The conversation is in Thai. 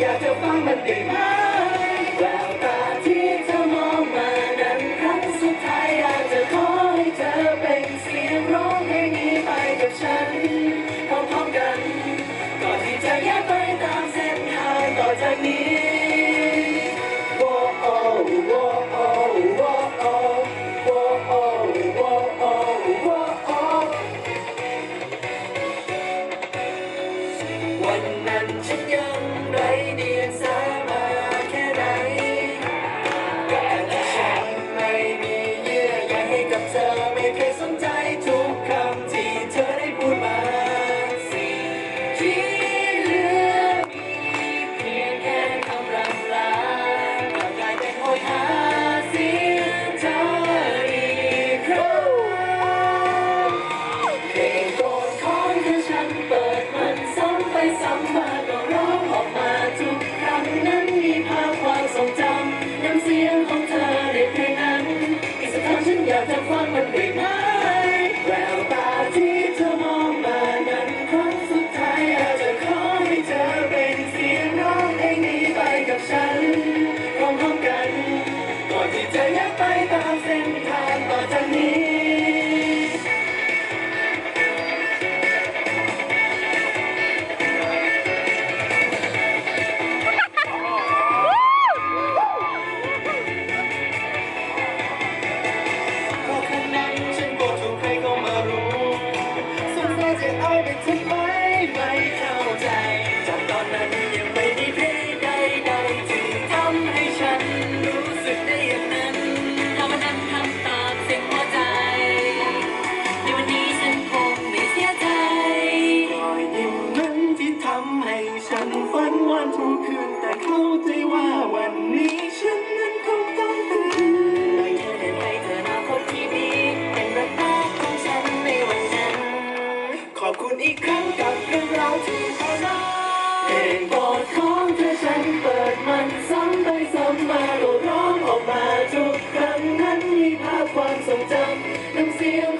อยากจะฟังมันได้ไหมแววตาที่เธอมองมานั้นครั้งสุดท้ายอยากจะขอให้เธอเป็นเสียงร้องเพลงนีไปกับฉันพร้อมกัน ก่อนที่จะแยกไปตามเส้นทางต่อจากนี้วันนั้นฉันยัง dance. คุณอีกครั้งกับเรื่องราวที่เขาเล่เพลงโปรดของเธอฉันเปิดมันซ้ำไปซ้ำมาก็ร้องออกมาทุกครั้งนั้นมีภาพความทรงจำน้ำเสียง